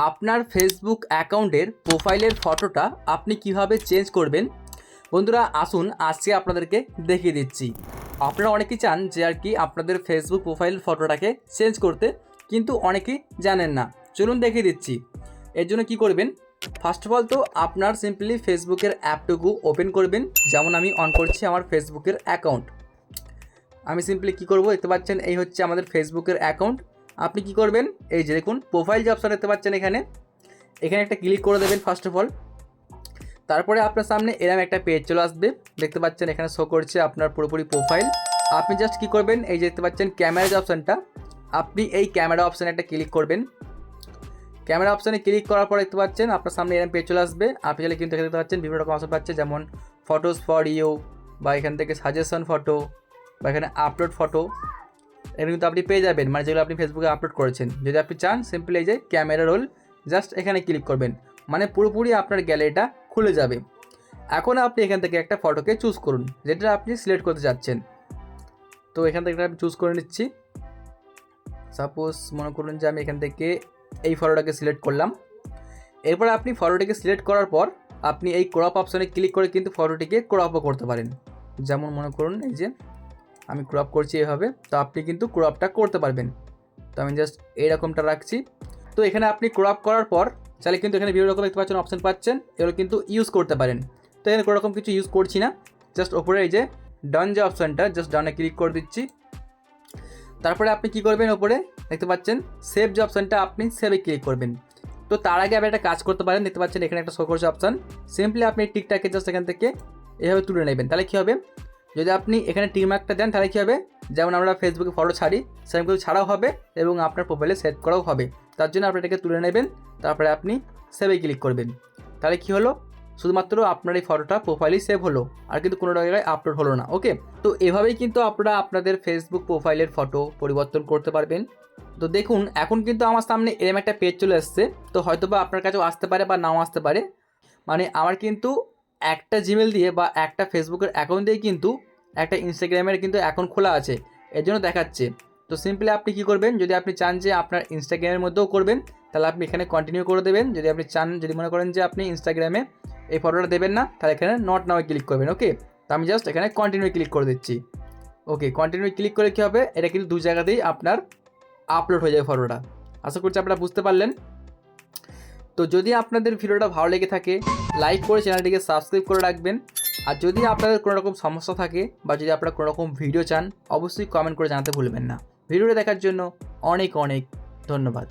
আপনার ফেসবুক অ্যাকাউন্টের প্রোফাইলের ফটোটা আপনি কীভাবে চেঞ্জ করবেন? বন্ধুরা, আসুন আজকে আপনাদেরকে দেখিয়ে দিচ্ছি। আপনারা অনেকেই চান যে আর কি আপনাদের ফেসবুক প্রোফাইল ফটোটাকে চেঞ্জ করতে, কিন্তু অনেকেই জানেন না। চলুন দেখিয়ে দিচ্ছি। এর জন্য কি করবেন? ফার্স্ট অফ অল তো আপনার সিম্পলি ফেসবুকের অ্যাপটুকু ওপেন করবেন, যেমন আমি অন করছি আমার ফেসবুকের অ্যাকাউন্ট। আমি সিম্পলি কী করব? দেখতে পাচ্ছেন, এই হচ্ছে আমাদের ফেসবুকের অ্যাকাউন্ট। আপনি কি করবেন? এই যে দেখুন প্রোফাইল যে অপশন দেখতে পাচ্ছেন এখানে এখানে একটা ক্লিক করে দেবেন ফার্স্ট অফ অল তারপরে আপনার সামনে এরম একটা পেজ চলে আসবে। দেখতে পাচ্ছেন এখানে শো করছে আপনার পুরোপুরি প্রোফাইল আপনি জাস্ট কী করবেন? এই যে দেখতে পাচ্ছেন ক্যামেরা যে অপশানটা আপনি এই ক্যামেরা অপশানে একটা ক্লিক করবেন। ক্যামেরা অপশানে ক্লিক করার পর দেখতে পাচ্ছেন আপনার সামনে এরম পেজ চলে আসবে। আপনি চাইলে কিন্তু দেখতে পাচ্ছেন বিভিন্ন রকম অপশন পাচ্ছে, যেমন ফটোস ফর ইউ বা এখান থেকে সাজেশন ফটো বা এখানে আপলোড ফটো এগুলো কিন্তু আপনি পেয়ে যাবেন। মানে যেগুলো আপনি ফেসবুকে আপলোড করেছেন। যদি আপনি চান সিম্পলি এই যে ক্যামেরা রোল জাস্ট এখানে ক্লিক করবেন। মানে পুরোপুরি আপনার গ্যালারিটা খুলে যাবে। এখন আপনি এখান থেকে একটা ফটোকে চুজ করুন, যেটা আপনি সিলেক্ট করতে চাচ্ছেন তো এখান থেকে আমি চুজ করে নিচ্ছি। সাপোজ মনে করুন যে আমি এখান থেকে এই ফটোটাকে সিলেক্ট করলাম। এরপর আপনি ফটোটিকে সিলেক্ট করার পর, আপনি এই ক্রপ অপশনে ক্লিক করে কিন্তু ফটোটিকে ক্রপও করতে পারেন। যেমন মনে করুন এই যে আমি ক্রপ করছি এভাবে, তো আপনি কিন্তু ক্রপটা করতে পারবেন। তো আমি জাস্ট এইরকমটা রাখছি। তো এখানে আপনি ক্রপ করার পর চাইলে কিন্তু এখানে বিভিন্ন রকম দেখতে পাচ্ছেন অপশান পাচ্ছেন, এগুলো কিন্তু ইউজ করতে পারেন। তো এখানে কোনো রকম কিছু ইউজ করছি না জাস্ট ওপরে এই যে ডান যে অপশানটা জাস্ট ডানে ক্লিক করে দিচ্ছি। তারপরে আপনি কি করবেন ওপরে দেখতে পাচ্ছেন সেভ যে অপশানটা আপনি সেভে ক্লিক করবেন। তো তার আগে আপনি একটা কাজ করতে পারেন, দেখতে পাচ্ছেন এখানে একটা শো করছে অপশান সিম্পলি আপনি টিকটাকে জাস্ট এখান থেকে এভাবে তুলে নেবেন। তাহলে কী হবে? যদি আপনি এখানে টিক মার্কটা দেন, তাহলে কী হবে? যেমন আমরা ফেসবুকে ফটো ছাড়ি, সেরকম কিছু ছাড়াও হবে এবং আপনার প্রোফাইলে সেট করাও হবে। তার জন্য আপনি এটাকে তুলে নেবেন, তারপরে আপনি সেভে ক্লিক করবেন। তাহলে কী হলো? শুধুমাত্র আপনার এই ফটোটা প্রোফাইলেই সেভ হলো, আর কিন্তু কোনো জায়গায় আপলোড হলো না ওকে তো এভাবেই কিন্তু আপনারা আপনাদের ফেসবুক প্রোফাইলের ফটো পরিবর্তন করতে পারবেন। তো দেখুন, এখন কিন্তু আমার সামনে এরম একটা পেজ চলে এসছে, তো হয়তো বা আপনার কাছেও আসতে পারে বা নাও আসতে পারে। মানে আমার কিন্তু একটা জিমেল দিয়ে বা একটা ফেসবুকের অ্যাকাউন্ট দিয়ে কিন্তু একটা ইনস্টাগ্রামের কিন্তু অ্যাকাউন্ট খোলা আছে, এর জন্য দেখাচ্ছে। তো সিম্পলি আপনি কী করবেন? যদি আপনি চান যে আপনার ইনস্টাগ্রামের মধ্যেও করবেন, তাহলে আপনি এখানে কন্টিনিউ করে দেবেন। যদি আপনি চান, যদি মনে করেন যে আপনি ইনস্টাগ্রামে এই ফটোটা দেবেন না, তাহলে এখানে নট নাও ক্লিক করবেন ওকে তো আমি জাস্ট এখানে কন্টিনিউ ক্লিক করে দিচ্ছি। ওকে কন্টিনিউ ক্লিক করে কী হবে? এটা কিন্তু দু জায়গাতেই আপনার আপলোড হয়ে যাবে ফটোটা আশা করছি আপনারা বুঝতে পারলেন। তো যদি আপনাদের ভিডিওটা ভালো লেগে থাকে লাইক করে চ্যানেলটিকে সাবস্ক্রাইব করে রাখবেন। আর যদি আপনাদের কোনো রকম সমস্যা থাকে বা যদি আপনারা কোনো রকম ভিডিও চান, অবশ্যই কমেন্ট করে জানাতে ভুলবেন না। ভিডিওটা দেখার জন্য অনেক অনেক ধন্যবাদ।